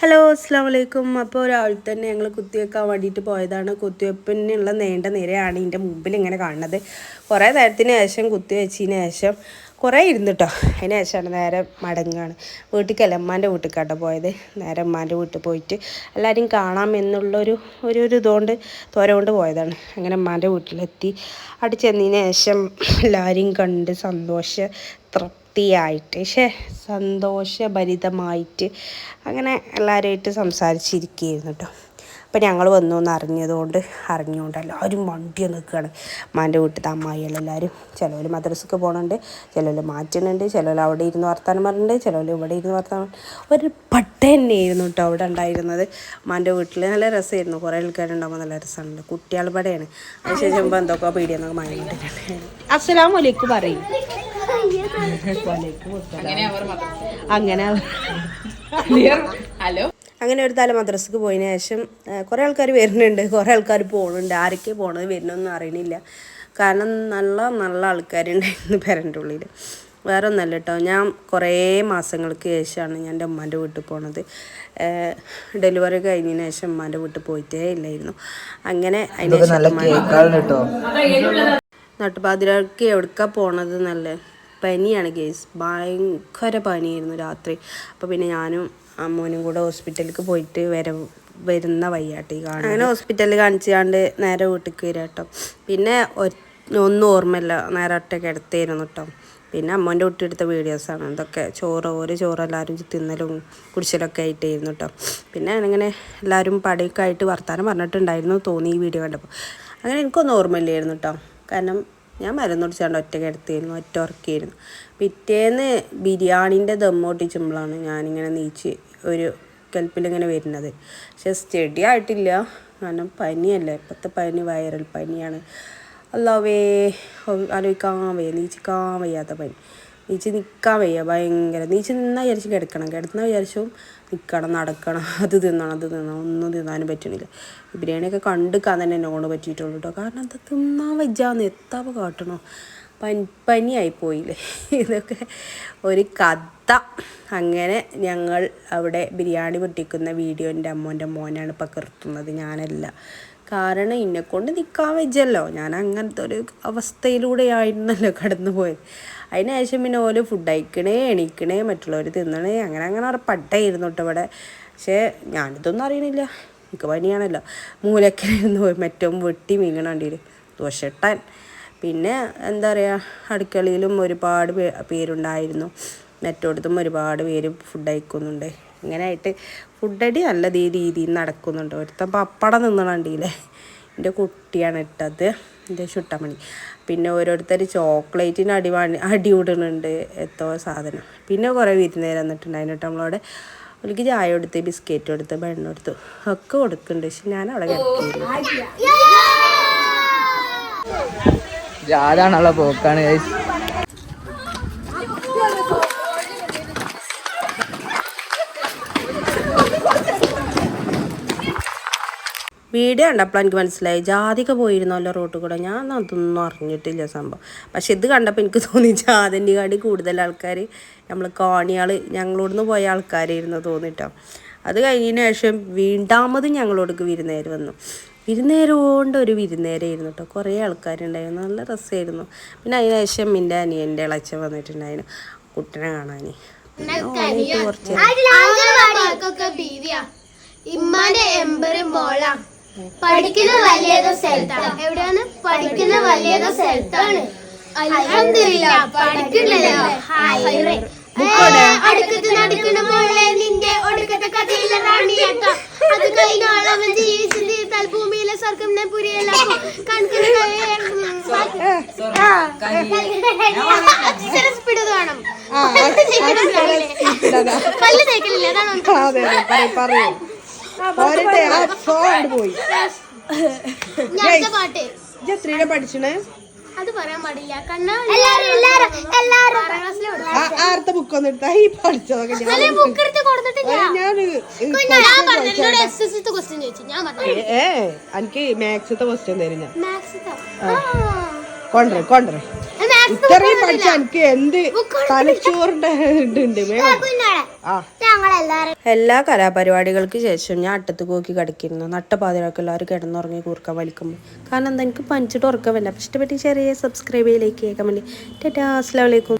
Hello അസ്സാം വലൈക്കും അപ്പോൾ രാവിലെ തന്നെ ഞങ്ങൾ കുത്തിവെക്കാൻ വേണ്ടിയിട്ട് പോയതാണ്. കുത്തിവെപ്പിനുള്ള നേണ്ട നിരയാണ് ഇതിന്റെ മുമ്പിൽ ഇങ്ങനെ കാണുന്നത്. കുറേ നേരത്തിന് ശേഷം കുത്തിവെച്ചതിന് ശേഷം കുറേ ഇരുന്നിട്ടോ. അതിന് ശേഷമാണ് നേരെ മടങ്ങുകയാണ്. വീട്ടിൽ അമ്മാന്റെ വീട്ടിലേക്കാട്ടോ പോയത്. നേരെ അമ്മാന്റെ വീട്ടിൽ പോയിട്ട് എല്ലാവരും കാണാം എന്നുള്ളൊരു ഒരു ഒരു ഇതുകൊണ്ട് തോര കൊണ്ട് പോയതാണ്. അങ്ങനെ അമ്മാന്റെ വീട്ടിലെത്തി. അവിടെ ചെന്നതിന് ശേഷം എല്ലാവരെയും കണ്ട് സന്തോഷ തൃപ്തിയായിട്ട് പക്ഷേ സന്തോഷഭരിതമായിട്ട് അങ്ങനെ എല്ലാവരുമായിട്ട് സംസാരിച്ചിരിക്കുകയായിരുന്നു കേട്ടോ. അപ്പം ഞങ്ങൾ വന്നു എന്ന് അറിഞ്ഞതുകൊണ്ട് അറിഞ്ഞുകൊണ്ട് എല്ലാവരും വണ്ടി നിൽക്കുകയാണ്. മാന്റെ വീട്ടിലത്തെ അമ്മായികൾ എല്ലാവരും. ചിലവർ മദ്രസക്ക് പോകണുണ്ട് ചിലവർ മാറ്റുന്നുണ്ട് ചിലവർ അവിടെ ഇരുന്ന് വർത്താനം പറഞ്ഞിട്ടുണ്ട് ചിലവർ ഇവിടെ ഇരുന്ന് വർത്താനം ഒരു പട്ട തന്നെയായിരുന്നു കേട്ടോ അവിടെ ഉണ്ടായിരുന്നത്. മാന്റെ വീട്ടിൽ നല്ല രസമായിരുന്നു. കുറേ ആൾക്കാരുണ്ടാകുമ്പോൾ നല്ല രസമുണ്ട്. കുട്ടികൾ പടയാണ്. അതിനുശേഷം എന്തൊക്കെ പീടിയെന്നൊക്കെ മഴ അസ്സലാം വലൈക്കും പറയും. അങ്ങനെ ഹലോ? അങ്ങനെ ഒരു തല മദ്രസക്ക് പോയതിന് ശേഷം കുറേ ആൾക്കാർ വരുന്നുണ്ട്. കുറേ ആൾക്കാർ പോകുന്നുണ്ട് ആരൊക്കെ പോകണത് വരുന്നൊന്നും അറിയണില്ല. കാരണം നല്ല നല്ല ആൾക്കാരുണ്ടായിരുന്നു പേരന്റെ ഉള്ളിൽ വേറെ ഒന്നല്ല കേട്ടോ ഞാൻ കുറേ മാസങ്ങൾക്ക് ശേഷമാണ് ഞാൻ എന്റെ ഉമ്മാന്റെ വീട്ടിൽ പോണത്. ഡെലിവറി കഴിഞ്ഞതിന് ശേഷം ഉമ്മാന്റെ വീട്ടിൽ പോയിട്ടേ ഇല്ലായിരുന്നു. അങ്ങനെ അതിന് നട്ടുപാതിരക്ക് നട്ടുപാതിരാക്ക് എവിടേക്കാ പോണത് നല്ല പനിയാണ് കേസ് ഭയങ്കര പനിയായിരുന്നു രാത്രി. അപ്പോൾ പിന്നെ ഞാനും അമ്മോനും കൂടെ ഹോസ്പിറ്റലിലേക്ക് പോയിട്ട് വര വരുന്ന വയ്യാട്ടി കാണാൻ. അങ്ങനെ ഹോസ്പിറ്റലിൽ കാണിച്ചാണ്ട് നേരെ വീട്ടിലേക്ക് വരാം കേട്ടോ പിന്നെ ഒന്നും ഓർമ്മയില്ല. നേരെ ഒറ്റയ്ക്ക് കിടത്തായിരുന്നു കേട്ടോ പിന്നെ അമ്മോന്റെ കുട്ടി എടുത്ത വീഡിയോസാണ്. ഇതൊക്കെ ചോറ് ഓരോ ചോറ് എല്ലാവരും തിന്നലും കുടിച്ചലൊക്കെ ആയിട്ടായിരുന്നു കേട്ടോ പിന്നെ അങ്ങനെ എല്ലാവരും പടയൊക്കെ ആയിട്ട് വർത്താനം പറഞ്ഞിട്ടുണ്ടായിരുന്നു തോന്നി ഈ വീഡിയോ കണ്ടപ്പോൾ അങ്ങനെ എനിക്കൊന്നും ഓർമ്മയില്ലായിരുന്നു കേട്ടോ കാരണം ഞാൻ മരുന്നൊടിച്ചാണ്ട് ഒറ്റ കിടത്തിയിരുന്നു ഒറ്റ ഉറക്കിയിരുന്നു. പിറ്റേന്ന് ബിരിയാണീന്റെ ദമ്മൊട്ടിച്ചുമ്പോഴാണ് ഞാനിങ്ങനെ നീച്ച് ഒരു കൽപ്പിലിങ്ങനെ വരുന്നത്. പക്ഷെ സ്റ്റഡി ആയിട്ടില്ല കാരണം പനിയല്ലേ ഇപ്പോഴത്തെ പനി വൈറൽ പനിയാണ്. അല്ലാവേ ആലോചിക്കാൻ വയ്യ നീച്ചിക്കാൻ വയ്യാത്ത പനി. നീച്ച് നിൽക്കാൻ വയ്യ ഭയങ്കര. നീച്ച് നിന്നാൽ വിചാരിച്ച് കിടക്കണം. കിടന്നാൽ വിചാരിച്ചു നിൽക്കണം നടക്കണം അത് തിന്നണം അത് തിന്നണം ഒന്നും തിന്നാനും പറ്റണില്ല. ബിരിയാണിയൊക്കെ ബിരിയാണിയൊക്കെ കണ്ടുക്കാൻ തന്നെ എന്നോട് പറ്റിയിട്ടുള്ളൂ കേട്ടോ കാരണം അത് തിന്നാൻ വെച്ചാന്ന് എത്താപ്പോൾ കാട്ടണോ? പനി പനിയായി പോയില്ലേ ഇതൊക്കെ ഒരു കഥ. അങ്ങനെ ഞങ്ങൾ അവിടെ ബിരിയാണി പൊട്ടിക്കുന്ന വീഡിയോ എന്റെ അമ്മോന്റെ മോനാണ് പകർത്തുന്നത് ഞാനല്ല. കാരണം എന്നെ കൊണ്ട് നിൽക്കാൻ വെച്ചല്ലോ ഞാൻ അങ്ങനത്തെ ഒരു അവസ്ഥയിലൂടെ ആയിരുന്നല്ലോ കടന്നു പോയത് അതിന് ശേഷം പിന്നെ ഓൽ ഫുഡ് അയക്കണേ എണീക്കണേ മറ്റുള്ളവർ തിന്നണേ അങ്ങനെ അങ്ങനെ ഒരു പട്ടായിരുന്നു കേട്ടോ ഇവിടെ. പക്ഷേ ഞാനിതൊന്നും അറിയണില്ല. എനിക്ക് പനിയാണല്ലോ മൂലക്കലിരുന്ന് പോയി മറ്റും വെട്ടി മീങ്ങണണ്ടിയിൽ ദോശട്ടാൻ പിന്നെ എന്താ പറയുക അടുക്കളയിലും ഒരുപാട് പേരുണ്ടായിരുന്നു. മറ്റോടത്തും ഒരുപാട് പേര് ഫുഡ് അയക്കുന്നുണ്ട് ഇങ്ങനെയായിട്ട് ഫുഡടി നല്ല ഈ രീതിയിൽ നടക്കുന്നുണ്ട്. ഒരുത്ത പപ്പടം നിന്നണണ്ടിയില്ലേ എന്റെ കുട്ടിയാണ് ഇട്ടത്. എന്റെ ചുട്ടമണി പിന്നെ ഓരോരുത്തർ ചോക്ലേറ്റിന് അടി വാണി അടി വിടുന്നുണ്ട് എത്തോ സാധനം. പിന്നെ കുറേ വിരുന്നേരം വന്നിട്ടുണ്ടായിരുന്നു കേട്ടോ നമ്മളവിടെ അവർക്ക് ചായ കൊടുത്ത് ബിസ്ക്കറ്റ് കൊടുത്ത് വെണ്ണ കൊടുത്തു ഒക്കെ കൊടുക്കുന്നുണ്ട്. പക്ഷെ ഞാൻ അവിടെ കിടക്കിയിരുന്നു ജാതാണുള്ള പോക്കാണ് വീഡിയോ കണ്ടപ്പോൾ എനിക്ക് മനസ്സിലായി ജാതിക പോയിരുന്നല്ലോ റോട്ടിൽ കൂടെ ഞാൻ അതൊന്നും അറിഞ്ഞിട്ടില്ല സംഭവം പക്ഷെ ഇത് കണ്ടപ്പോൾ എനിക്ക് തോന്നി ജാതിന്റെ കാടി കൂടുതൽ ആൾക്കാർ നമ്മൾ കാണിയാൾ ഞങ്ങളോടൊന്ന് പോയ ആൾക്കാരായിരുന്നു തോന്നിട്ടോ അത് കഴിഞ്ഞതിന് ശേഷം വീണ്ടാമത് ഞങ്ങളോടക്ക് വിരുന്നേര് വന്നു വിരുന്നേരം കൊണ്ട് ഒരു വിരുന്നേരമായിരുന്നു കേട്ടോ കുറേ ആൾക്കാരുണ്ടായിരുന്നു നല്ല രസമായിരുന്നു പിന്നെ അതിന് ശേഷം എന്റെ അനിയന്റെ ഇളച്ച വന്നിട്ടുണ്ടായിരുന്നു കുട്ടനെ കാണാൻ കുറച്ച് ഇമ്മാന്റെ എമ്പറ് മോള പഠിക്കുന്ന വലിയതോ സ്ഥലത്താണ്. എവിടെയാണ്? പഠിക്കുന്ന വലിയതോ സ്ഥലത്താണ്. അടുക്കത്ത് നടക്കുന്ന മോളെ നിന്റെ ഒടുക്കത്തെ കഥയിലെ റാണിയാട്ട. അത് കഴിഞ്ഞോളം അവൻ ജീവിച്ചു തീർത്താൽ ഭൂമിയിലെ സ്വർഗം പുരിയല്ല സ്പീഡ് വേണം പല്ല് തേക്കലില്ല? അതാണ് പോയി. ഞാൻ പാട്ട്. എത്രയുടെ പഠിച്ചണേ? അത് പറയാൻ പാടില്ല. ആർത്ത ബുക്ക് ഒന്ന് എടുത്താ. ഈ പഠിച്ചതൊക്കെ ഏ എനിക്ക് മാത്സത്തെ ക്വസ്റ്റ്യൻ തരും ഞാൻ. മാത്സ് കൊണ്ടേ കൊണ്ടേ ഇത്രയും പഠിച്ച എനിക്ക് എന്ത് തലച്ചോറിന്റെ ഇതുണ്ട് എല്ലാ കലാപരിപാടികൾക്ക് ശേഷം ഞാൻ അട്ടത്ത് പോക്കി കിടക്കിയിരുന്നു നട്ടപാതിരൊക്കെ എല്ലാവരും കിടന്നുറങ്ങി കൂർക്കാൻ വലിക്കുമ്പോൾ. കാരണം എന്താ എനിക്ക് പഞ്ചിട്ട് ഉറക്കമില്ല. വേണ്ട ഇഷ്ടപ്പെട്ട് ചെറിയ സബ്സ്ക്രൈബ് ചെയ്യിലേക്ക് വേണ്ടി ടാറ്റാ അസ്സലാമു അലൈക്കും.